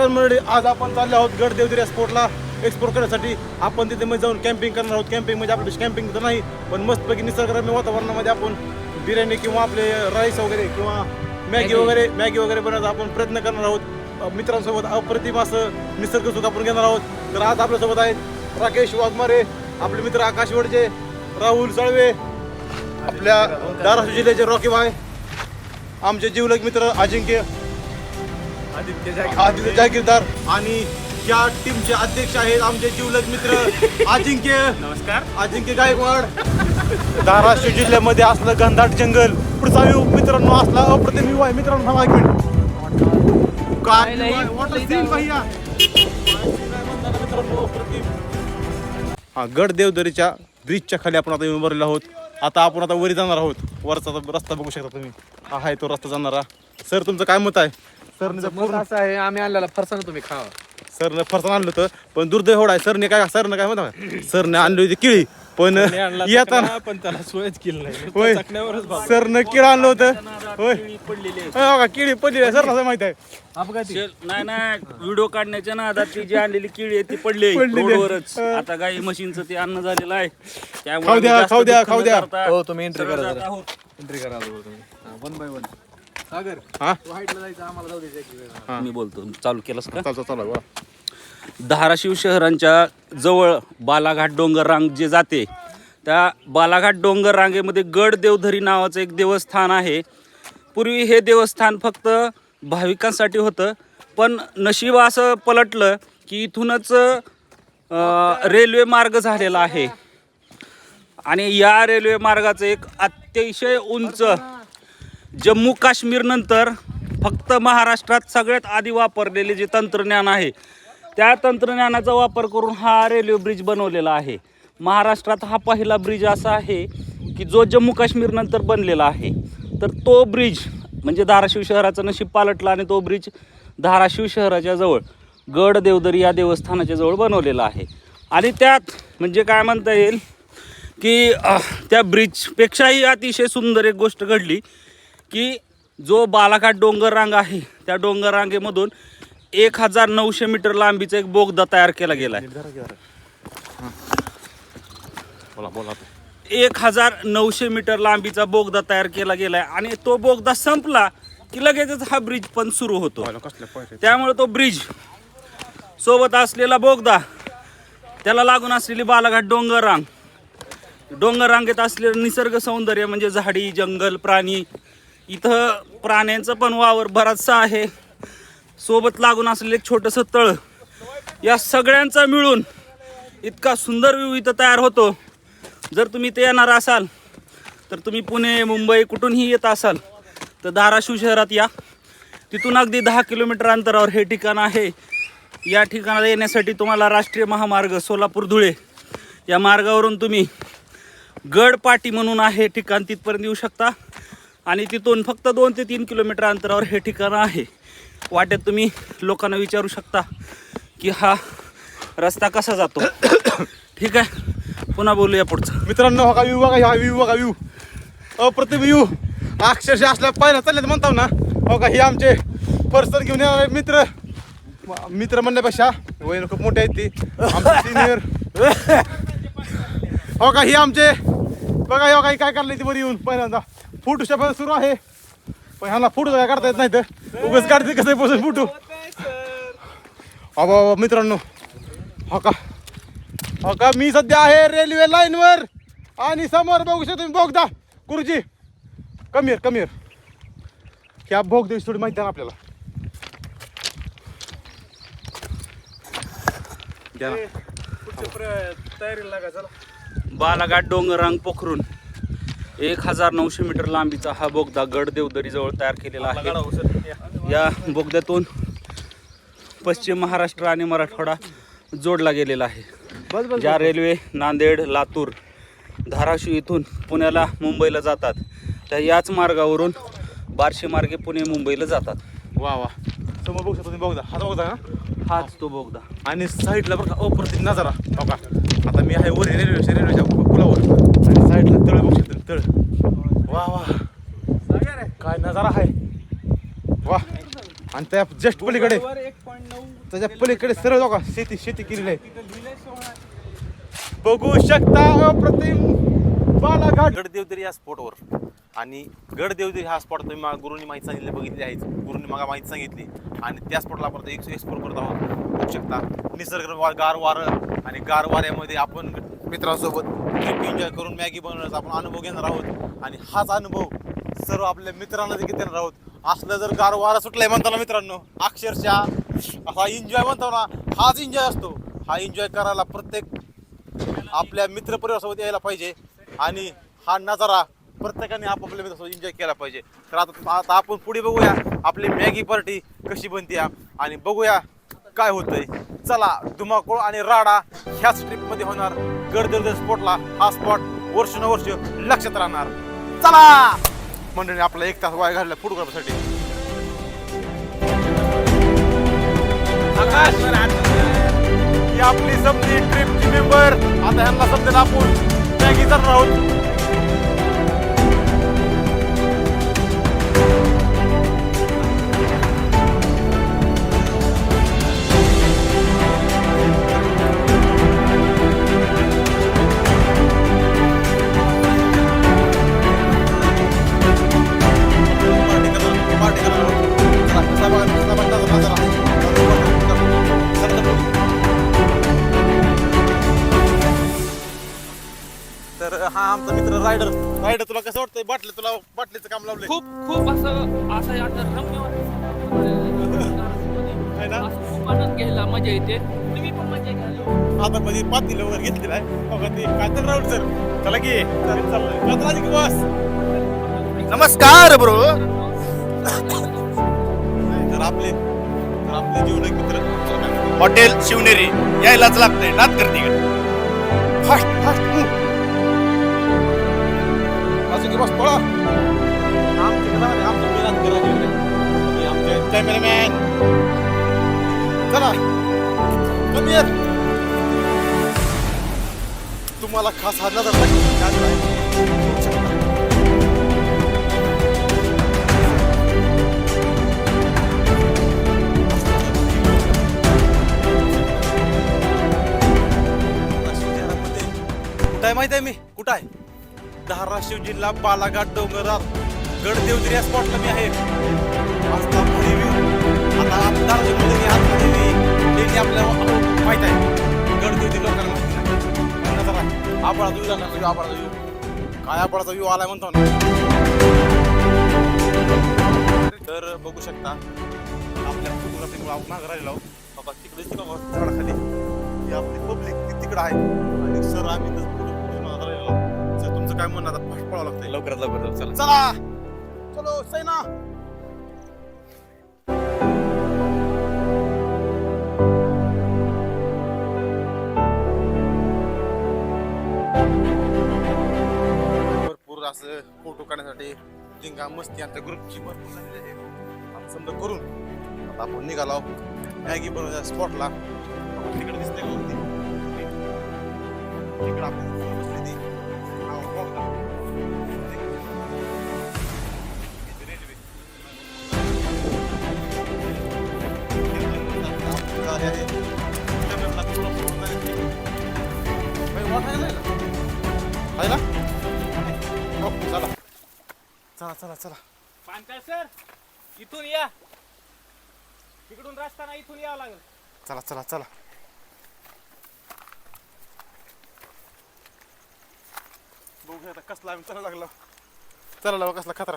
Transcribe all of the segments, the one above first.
नमस्कार मंडळी आज आपण चाललो आहोत गड देवदिरी स्पोर्टला एक्सप्लोर करण्यासाठी आपण तिथे मध्ये जाऊन कॅम्पिंग करणार आहोत. कॅम्पिंग म्हणजे आपली कॅम्पिंग तर नाही पण मस्तपैकी निसर्गरम्य वातावरणामध्ये आपण बिर्याणी किंवा आपले राईस वगैरे किंवा मॅगी वगैरे मॅगी वगैरे बनवायचा आपण प्रयत्न करणार आहोत. मित्रांसोबत अप्रतिम असं निसर्ग सुख आपण घेणार आहोत. तर आज आपल्यासोबत आहेत राकेश वाघमारे आपले मित्र आकाश वडचे राहुल सळवे आपल्या धाराशिव जिल्ह्याचे रॉकी भाई आमचे जीवलग मित्र अजिंक्य. आदित्य जागीरदार आणि या टीमचे अध्यक्ष आहेत आमचे जीवलग मित्र अजिंक्य. नमस्कार. अजिंक्य गायकवाड. धाराशिव जिल्ह्यामध्ये असलं घनदाट जंगल. पुढचा व्ह्यू मित्रांनो असला अप्रतिम व्ह्यू आहे. मित्रांनो काय. मित्रांनो, अप्रतिम. हा गड देवदरीच्या ब्रिजच्या खाली आपण आता येऊन भरलेलो आहोत. आता आपण आता वरी जाणार आहोत. वरचा रस्ता बघू शकता तुम्ही. हा आहे तो रस्ता जाणारा. सर तुमचं काय मत आहे? सर मग असं आहे आम्ही आणलेला फरसाण तुम्ही खावा. सरनं फरसाण आणलं होतं पण दुर्दैव एवढा आहे. सरने काय सरनं काय म्हणता? सरने आणली होती किळी पण येताना पण त्याला सोयच केलं नाही. होय. चकण्यावरच भाव. सरनं किळ आणलं होतं. होय. हो का किळी पडली आहे. सरला माहीत आहे. शेल- नाही नाही व्हिडिओ काढण्याच्या नादात ती जी आणलेली किळी आहे ती पडली पडलेली आहे. रोडवरच. आता गाई म्हशींचं ते अन्न झालेलं आहे. त्यामुळे खाऊ द्या, आम्ही जास्त खाऊ द्या, दुःख न खाऊ द्या. करता हो, तुम्ही सरळ करा जात जरा. आहोत. एंट्री करा तुम्ही. वन बाय वन सागर हा? व्हाईटला जायचं आम्हाला जाऊ द्यायचं हा. मी बोलतो. चालू केलंस का? चालतो चालू वा धाराशिव शहरांच्या जवळ बालाघाट डोंगर रांग जे जाते त्या बालाघाट डोंगर रांगेमध्ये गड देवधरी नावाचं एक देवस्थान आहे. पूर्वी हे देवस्थान फक्त भाविकांसाठी होतं पण नशीब असं पलटलं की इथूनच रेल्वे मार्ग झालेला आहे. आणि या रेल्वे मार्गाचं एक अतिशय उंच जम्मू काश्मीर नंतर फक्त महाराष्ट्रात सगळ्यात आधी वापरलेले जे तंत्रज्ञान आहे त्या तंत्रज्ञानाचा वापर करून हा रेल्वे ब्रिज बनवलेला आहे. महाराष्ट्रात हा पहिला ब्रिज असा आहे की जो जम्मू काश्मीर नंतर बनलेला आहे. तर तो ब्रिज म्हणजे धाराशिव शहराचं नशीब पालटला आणि तो ब्रिज धाराशिव शहराच्या जवळ गड देवदरी या देवस्थानाच्या जवळ बनवलेला आहे. आणि त्यात म्हणजे काय म्हणता येईल की त्या ब्रिजपेक्षाही अतिशय सुंदर एक गोष्ट घडली की जो बालाघाट डोंगर रांग आहे त्या डोंगर रांगेमधून एक हजार नऊशे मीटर लांबीचा एक बोगदा तयार केला गेला आहे बोला बोला एक हजार नऊशे मीटर लांबीचा बोगदा तयार केला गेला आहे आणि तो बोगदा संपला की लगेचच हा ब्रिज पण सुरू होतो. त्यामुळे तो ब्रिज सोबत असलेला बोगदा त्याला लागून असलेली बालाघाट डोंगर रांग डोंगर रांगेत असलेलं निसर्ग सौंदर्य म्हणजे झाडी जंगल प्राणी इथं प्राण्यांचं पण वावर बराचसा आहे. सोबत लागून असलेलं एक छोटंसं तळ. या सगळ्यांचा मिळून इतका सुंदर व्यू इथं तयार होतो. जर तुम्ही इथे येणार असाल तर तुम्ही पुणे मुंबई कुठूनही येत असाल तर धाराशिव शहरात या. तिथून अगदी दहा किलोमीटर अंतरावर हे ठिकाण आहे. या ठिकाणाला येण्यासाठी तुम्हाला राष्ट्रीय महामार्ग सोलापूर धुळे. या मार्गावरून तुम्ही गडपाटी म्हणून आहे ठिकाण तिथपर्यंत येऊ शकता. आणि तिथून फक्त दोन ते तीन किलोमीटर अंतरावर हे ठिकाण आहे. वाटेत तुम्ही लोकांना विचारू शकता की हा रस्ता कसा जातो. ठीक आहे? पुन्हा बोलूया पुढचं. मित्रांनो हा व्यू बघा हा व्यू बघा व्यू अप्रतिम व्यू अक्षरशः असल्या पाहिला चालले म्हणताव ना. हो का हे आमचे पर्सन घेऊन येणारे मित्र. मित्र म्हणण्यापेक्षा वय खूप मोठे आहेत ती. सिनियर हो का ही आमचे बघा हो का काय करले ती बरी येऊन पहिल्यांदा. फुट पण सुरू आहे. पण ह्याला फुटू काय काढता येत नाही तर उगाच काढते कसं पोसून फुटू. अबा अबा, मित्रांनो हो का? हो का? मी सध्या आहे रेल्वे लाईनवर. आणि समोर बघू शकतो तुम्ही बोगदा. गुरुजी कमी कमी ह्या बोगदा थोडी माहिती आहे ना आपल्याला. तयारीला लागा चला. बालाघाट डोंगरांग पोखरून. एक हजार नऊशे मीटर लांबीचा हा बोगदा गड देवदरीजवळ तयार केलेला आहे. या बोगद्यातून पश्चिम महाराष्ट्र आणि मराठवाडा जोडला गेलेला आहे. ज्या रेल्वे नांदेड लातूर धाराशिव इथून पुण्याला मुंबईला जातात. त्या याच मार्गावरून बार्शी मार्गे पुणे मुंबईला जातात. वा वा. समोर बघू शकतो बोगदा. हा बोगदा का हाच तो बोगदा. आणि साईडला बघा अप्रतिम नजारा. का आता मी आहे वर रेल्वे रेल्वेच्या पुलावर. तळ बघू शकतो. तळ वा वा. काय नजारा आहे. वा. आणि त्या जस्ट पलीकडे. वर एक पॉईंट नऊ त्याच्या पलीकडे सरळ का शेती शेती केलेली आहे. तिथं लिहिलंय सोळा बघू शकता अप्रतिम बालाघाट. गडदेवदरी या स्पॉटवर आणि गडदेवदरी हा स्पॉट तुम्ही मा- गुरुंनी माहिती सांगितली बघितली आहे. गुरुनी मला माहिती सांगितली. आणि त्या स्पॉटला आपण एक एक्सप्लोर करत आहोत. बघू शकता. निसर्ग वा- गार वारं आणि गार वाऱ्यामध्ये आपण मित्रांसोबत ट्रिप एन्जॉय करून मॅगी बनवण्याचा आपण अनुभव घेणार आहोत. आणि हाच अनुभव सर्व आपल्या मित्रांना देखील देणार आहोत. असलं जर गार वारा सुटलाय म्हणताना मित्रांनो अक्षरशः हा एन्जॉय म्हणतो ना हाच एन्जॉय असतो. हा एन्जॉय करायला प्रत्येक आपल्या मित्रपरिवारासोबत यायला पाहिजे. आणि हा नजारा प्रत्येकाने आपापल्या मित्रासोबत एन्जॉय केला पाहिजे. तर आता आता आपण पुढे बघूया आपली मॅगी पार्टी कशी बनते आणि बघूया काय होतंय. चला धुमाकूळ आणि राडा ह्याच ट्रिपमध्ये होणार. गडदर्द स्पॉटला हा स्पॉट वर्षानुवर्ष लक्षात राहणार. चला! मंडळी आपला एक तास वाया घालला फोटोग्राफीसाठी ही आपली समजी ट्रिपची मेंबर आता ह्यांना समजेल आपण मॅगी करणार आहोत. तर हा आमचा मित्र रायडर रायडर तुला कसं वाटतंय? बाटली तुला बाटलीचं काम लावलंय. खूप खूप असं असं आता रम्य है ना? असं खूप आनंद घ्यायला मजा येते. तुम्ही पण मजा घ्या. आता मध्ये पातील वगैरे घेतलेला आहे. बघा ते? काय तर राहुल सर चला की चालेल चाललंय गजराजी की बस नमस्कार ब्रो. तर आपले हॉटेल शिवनेरी. यायलाच लागतंय. नाच करते फास्ट फास्ट मूव असं की बस पळा. आमचे कॅमेरामॅन चला. कमी तुम्हाला खास हा आहे माहीत आहे मी? कुठं आहे? धाराशिव जिल्हा बालाघाट डोंगरात. गडदेवगिरी या स्पॉटला मी आहे. आस्था भारी view. आता धाराशिवमध्ये मी आतमध्ये मी. लेणी आपल्याला माहीत आहे. गडदेवगिरी लोकांना माहिती नाही पण नजारा आबाळाचा व्ह्यू झाला काय आबाळाचा व्यू आलाय म्हणतो ना. तर बघू शकता आपल्या फोटोग्राफीमुळे आपण मागं राहिलो आहोत. बाबा तिकडे झाडाखाली. ही आपली पब्लिक तिकडं आहे. आणि सर आम्ही काय म्हणणं आता फास्ट पळावं लागतंय? लवकरात लवकर चला. चला! चलो सैना! भरपूर असं फोटो काढण्यासाठी जिंगा मस्ती आमच्या ग्रुपची भरपूर झालेली आहे. आता समजा करून आता आपण निघालो मॅगी बनवल्या स्पॉटला तिकडे दिसते? तिकडे आपण चला चला. चला पांचाळ सर इथून या. तिकडून रस्ता नाही इथून यावं लागेल. चला चला चला. बघू आता कसला आम्ही चला लागला. चला लावा कसला खतरा.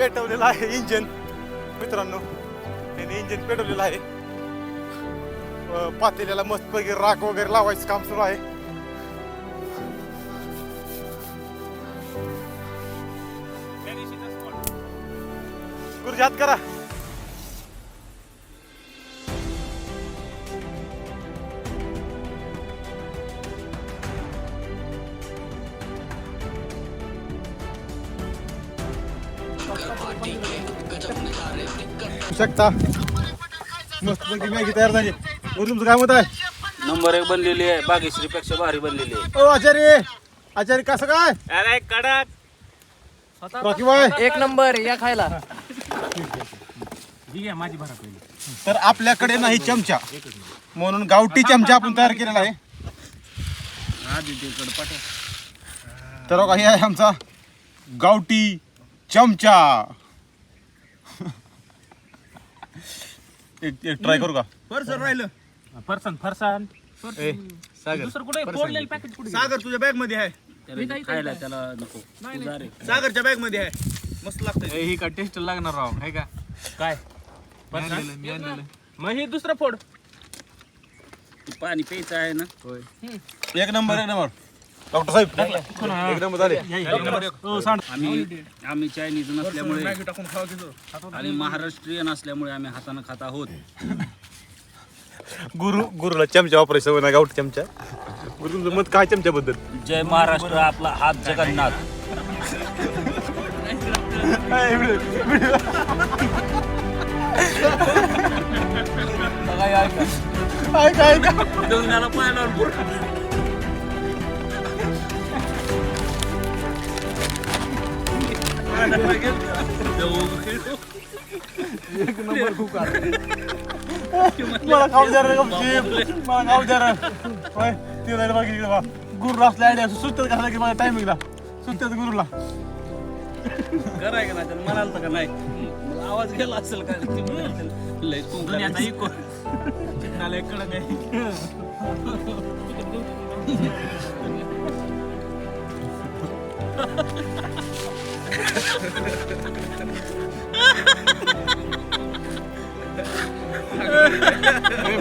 पेटवलेलं आहे इंजन. मित्रांनो त्याने इंजन पेटवलेलं आहे. पातेल्याला मस्तपैकी राख वगैरे लावायचं काम सुरू आहे. गुरुजी हात करा. शकता. मस्त पैकी मॅगी तयार झाली. वर तुमचं काय मत आहे नंबर एक बनलेली आहे. बागेश्रीपेक्षा भारी बनलेली आहे. ओ आचार्य आचार्य कसं काय? अरे कडक. Rocky bye. एक नंबर या खायला. तर आपल्याकडे नाही चमचा. म्हणून गावठी चमचा आपण तयार केलेला आहे. तर बघा हे आहे आमचा गावठी चमचा. एक एक ट्राय करू का? फरसान फरसान सागर. दुसरं कुठे फोडलेलं पॅकेट कुठे सागर तुझ्या बॅगमध्ये आहे. त्याला खायला त्याला नको. तू जा रे. सागरच्या बॅगमध्ये आहे. मस्त लागतंय. ही का टेस्ट लागणार राव आहे का? काय? मी आणलेलं, मी आणलेलं. मग हे दुसरं फोड. तू पाणी प्यायचं आहे ना? एक नंबर एक नंबर. डॉक्टर साहेब. एक नंबर झाले. आम्ही आम्ही चायनीज नसल्यामुळे मॅगी टाकून खावा घेतो आणि महाराष्ट्रीयन असल्यामुळे आम्ही हाताने खात आहोत. गुरु गुरुला चमचा वापरायचं सवय नाही गावठी चमचा. गुरु तुमचं मत काय चमच्याबद्दल? जय महाराष्ट्र आपला हात जगन्नाथ. काय काय पाय लावून पुढं. मला खाऊ द्या रे गपचीप. मला खाऊ द्या रे. होय ते जायला बघ. इकडे बा गुरु असल्या आयडिया सुचतात का की माझ्या टायमिंगला सुचतात गुरुला. कराय का नाही का नाही? आवाज गेला असेल का? लय तू दुनियाचा इको. चिकनाला एक कडक आहे.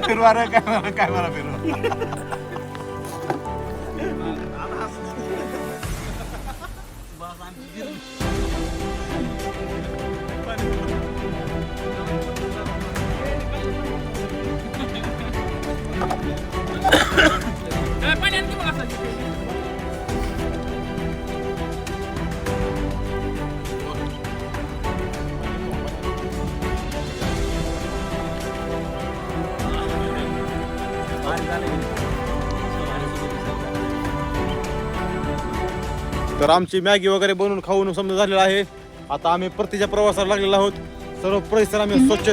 फिरवा रे काय मला काय तर आमची मॅगी वगैरे बनवून खाऊन समजा झालेला आहे. आता आम्ही परतीच्या प्रवासाला लागलेलो आहोत. सर्व परिसर आम्ही स्वच्छ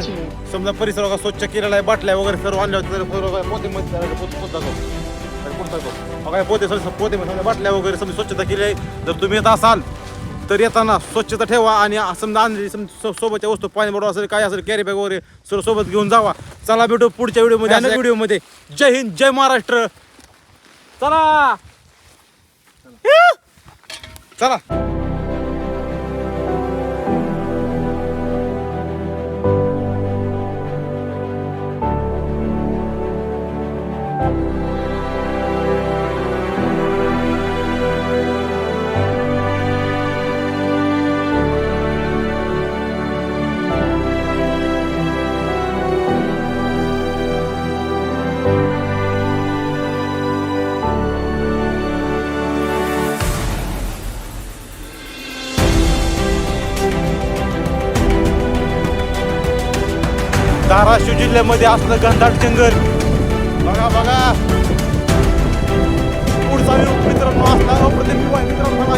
समजा परिसर वगैरे स्वच्छ केलेला आहे. बाटल्या वगैरे सर्व आणल्या होत्या. पोते मध्ये पोते बाटल्या वगैरे समजा स्वच्छता केली आहे. जर तुम्ही येत असाल तर येताना स्वच्छता ठेवा आणि समजा आणलेली समजा सो- सोबतच्या वस्तू पाणी बॉटल असेल काय असेल कॅरी बॅग वगैरे सर्व सोबत घेऊन जावा. चला भेटू पुढच्या व्हिडिओमध्ये. अनेक व्हिडिओमध्ये. जय हिंद जय महाराष्ट्र. चला. चला धाराशिव जिल्ह्यामध्ये असलं घनदाट जंगल. बघा बघा. पुढचा मित्रांनो असला अप्रतिम मित्रांनो बघा